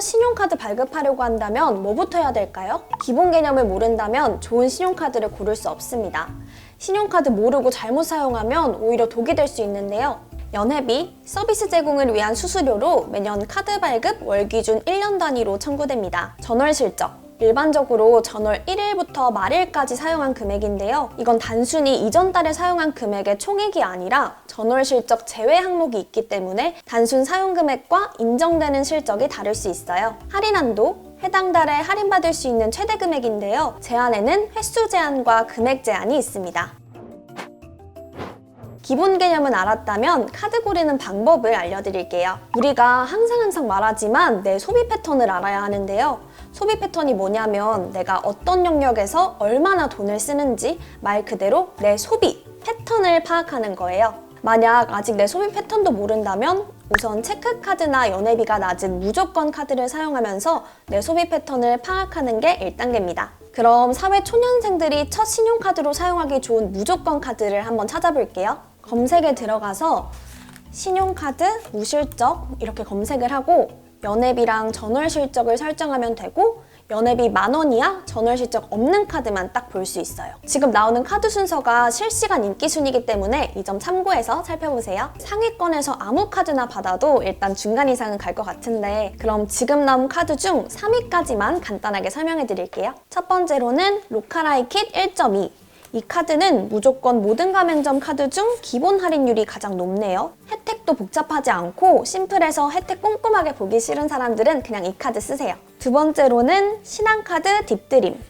첫 신용카드 발급하려고 한다면 뭐부터 해야 될까요? 기본 개념을 모른다면 좋은 신용카드를 고를 수 없습니다. 신용카드 모르고 잘못 사용하면 오히려 독이 될 수 있는데요. 연회비, 서비스 제공을 위한 수수료로 매년 카드 발급 월 기준 1년 단위로 청구됩니다. 전월 실적, 일반적으로 전월 1일부터 말일까지 사용한 금액인데요. 이건 단순히 이전 달에 사용한 금액의 총액이 아니라 전월 실적 제외 항목이 있기 때문에 단순 사용 금액과 인정되는 실적이 다를 수 있어요. 할인 한도, 해당 달에 할인받을 수 있는 최대 금액인데요. 제한에는 횟수 제한과 금액 제한이 있습니다. 기본 개념은 알았다면 카드 고르는 방법을 알려드릴게요. 우리가 항상 항상 말하지만 내 소비 패턴을 알아야 하는데요. 소비 패턴이 뭐냐면 내가 어떤 영역에서 얼마나 돈을 쓰는지 말 그대로 내 소비 패턴을 파악하는 거예요. 만약 아직 내 소비 패턴도 모른다면 우선 체크카드나 연회비가 낮은 무조건 카드를 사용하면서 내 소비 패턴을 파악하는 게 1단계입니다. 그럼 사회 초년생들이 첫 신용카드로 사용하기 좋은 무조건 카드를 한번 찾아볼게요. 검색에 들어가서 신용카드 무실적 이렇게 검색을 하고 연회비랑 전월 실적을 설정하면 되고 연회비 만 원이야 전월 실적 없는 카드만 딱 볼 수 있어요. 지금 나오는 카드 순서가 실시간 인기 순이기 때문에 이 점 참고해서 살펴보세요. 상위권에서 아무 카드나 받아도 일단 중간 이상은 갈 것 같은데 그럼 지금 나온 카드 중 3위까지만 간단하게 설명해 드릴게요. 첫 번째로는 로카라이 킷 1.2 이 카드는 무조건 모든 가맹점 카드 중 기본 할인율이 가장 높네요. 혜택도 복잡하지 않고 심플해서 혜택 꼼꼼하게 보기 싫은 사람들은 그냥 이 카드 쓰세요. 두 번째로는 신한카드 딥드림.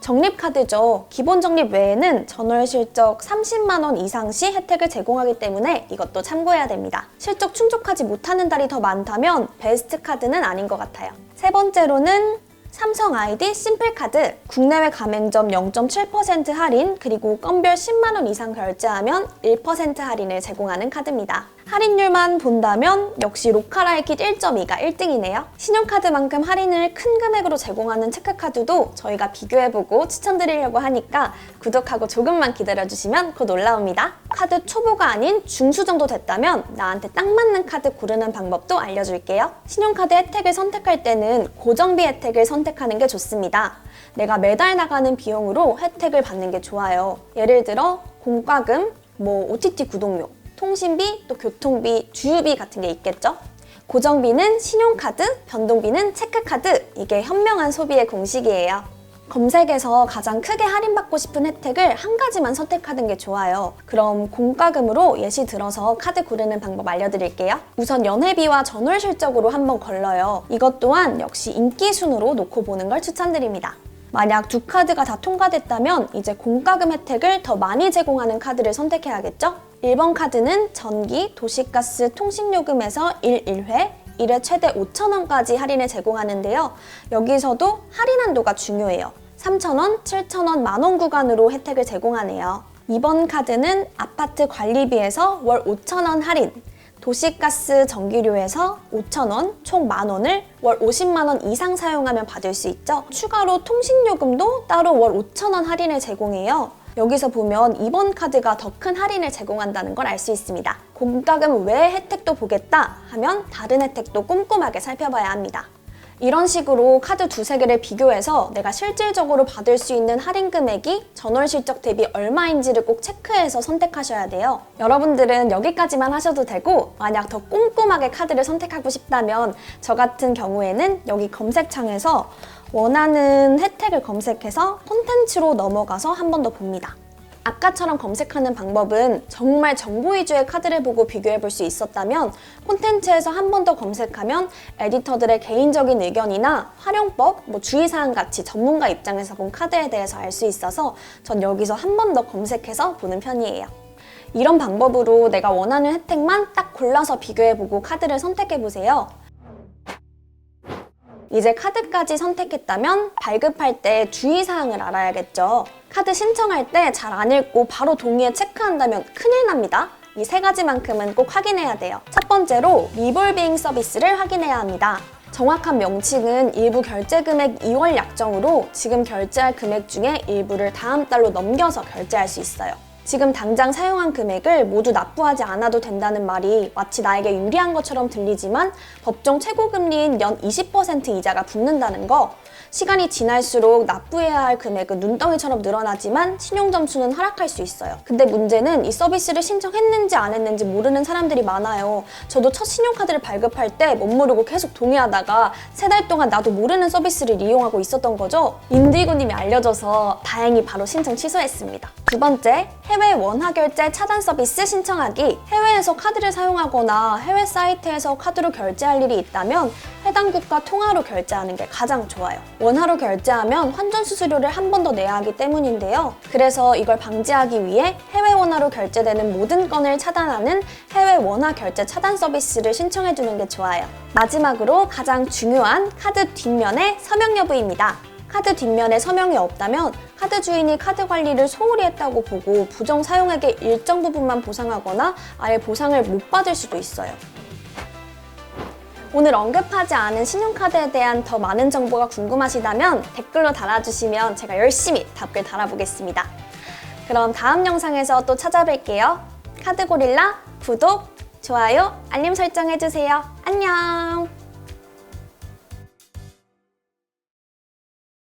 적립카드죠. 기본 적립 외에는 전월 실적 30만 원 이상 시 혜택을 제공하기 때문에 이것도 참고해야 됩니다. 실적 충족하지 못하는 달이 더 많다면 베스트 카드는 아닌 것 같아요. 세 번째로는 삼성 아이디 심플카드 국내외 가맹점 0.7% 할인 그리고 건별 10만 원 이상 결제하면 1% 할인을 제공하는 카드입니다. 할인율만 본다면 역시 로카라이킷 1.2가 1등이네요. 신용카드만큼 할인을 큰 금액으로 제공하는 체크카드도 저희가 비교해보고 추천드리려고 하니까 구독하고 조금만 기다려주시면 곧 올라옵니다. 카드 초보가 아닌 중수 정도 됐다면 나한테 딱 맞는 카드 고르는 방법도 알려줄게요. 신용카드 혜택을 선택할 때는 고정비 혜택을 선택하는 게 좋습니다. 내가 매달 나가는 비용으로 혜택을 받는 게 좋아요. 예를 들어 공과금, 뭐 OTT 구독료, 통신비, 또 교통비, 주유비 같은 게 있겠죠? 고정비는 신용카드, 변동비는 체크카드. 이게 현명한 소비의 공식이에요. 검색에서 가장 크게 할인받고 싶은 혜택을 한 가지만 선택하는 게 좋아요. 그럼 공과금으로 예시 들어서 카드 고르는 방법 알려드릴게요. 우선 연회비와 전월 실적으로 한번 걸러요. 이것 또한 역시 인기 순으로 놓고 보는 걸 추천드립니다. 만약 두 카드가 다 통과됐다면 이제 공과금 혜택을 더 많이 제공하는 카드를 선택해야겠죠? 1번 카드는 전기, 도시가스, 통신요금에서 1, 1회, 1회 최대 5,000원까지 할인을 제공하는데요. 여기서도 할인 한도가 중요해요. 3,000원, 7,000원, 만원 구간으로 혜택을 제공하네요. 2번 카드는 아파트 관리비에서 월 5,000원 할인, 도시가스 전기료에서 5,000원, 총 만원을 월 50만원 이상 사용하면 받을 수 있죠. 추가로 통신요금도 따로 월 5,000원 할인을 제공해요. 여기서 보면 이번 카드가 더 큰 할인을 제공한다는 걸 알 수 있습니다. 공과금 외 혜택도 보겠다 하면 다른 혜택도 꼼꼼하게 살펴봐야 합니다. 이런 식으로 카드 두세 개를 비교해서 내가 실질적으로 받을 수 있는 할인 금액이 전월 실적 대비 얼마인지를 꼭 체크해서 선택하셔야 돼요. 여러분들은 여기까지만 하셔도 되고 만약 더 꼼꼼하게 카드를 선택하고 싶다면 저 같은 경우에는 여기 검색창에서 원하는 혜택을 검색해서 콘텐츠로 넘어가서 한 번 더 봅니다. 아까처럼 검색하는 방법은 정말 정보 위주의 카드를 보고 비교해 볼 수 있었다면 콘텐츠에서 한 번 더 검색하면 에디터들의 개인적인 의견이나 활용법, 뭐 주의사항 같이 전문가 입장에서 본 카드에 대해서 알 수 있어서 전 여기서 한 번 더 검색해서 보는 편이에요. 이런 방법으로 내가 원하는 혜택만 딱 골라서 비교해보고 카드를 선택해보세요. 이제 카드까지 선택했다면 발급할 때 주의사항을 알아야겠죠. 카드 신청할 때 잘 안 읽고 바로 동의에 체크한다면 큰일 납니다. 이 세 가지만큼은 꼭 확인해야 돼요. 첫 번째로 리볼빙 서비스를 확인해야 합니다. 정확한 명칭은 일부 결제 금액 2월 약정으로 지금 결제할 금액 중에 일부를 다음 달로 넘겨서 결제할 수 있어요. 지금 당장 사용한 금액을 모두 납부하지 않아도 된다는 말이 마치 나에게 유리한 것처럼 들리지만 법정 최고금리인 연 20% 이자가 붙는다는 거. 시간이 지날수록 납부해야 할 금액은 눈덩이처럼 늘어나지만 신용 점수는 하락할 수 있어요. 근데 문제는 이 서비스를 신청했는지 안 했는지 모르는 사람들이 많아요. 저도 첫 신용카드를 발급할 때못 모르고 계속 동의하다가 세 달 동안 나도 모르는 서비스를 이용하고 있었던 거죠. 인디고님이 알려줘서 다행히 바로 신청 취소했습니다. 두 번째, 해외 원화 결제 차단 서비스 신청하기. 해외에서 카드를 사용하거나 해외 사이트에서 카드로 결제할 일이 있다면 해당 국가 통화로 결제하는 게 가장 좋아요. 원화로 결제하면 환전 수수료를 한 번 더 내야 하기 때문인데요. 그래서 이걸 방지하기 위해 해외 원화로 결제되는 모든 건을 차단하는 해외 원화 결제 차단 서비스를 신청해 주는 게 좋아요. 마지막으로 가장 중요한 카드 뒷면의 서명 여부입니다. 카드 뒷면에 서명이 없다면 카드 주인이 카드 관리를 소홀히 했다고 보고 부정 사용액의 일정 부분만 보상하거나 아예 보상을 못 받을 수도 있어요. 오늘 언급하지 않은 신용카드에 대한 더 많은 정보가 궁금하시다면 댓글로 달아주시면 제가 열심히 답글 달아보겠습니다. 그럼 다음 영상에서 또 찾아뵐게요. 카드고릴라 구독, 좋아요, 알림 설정 해주세요. 안녕!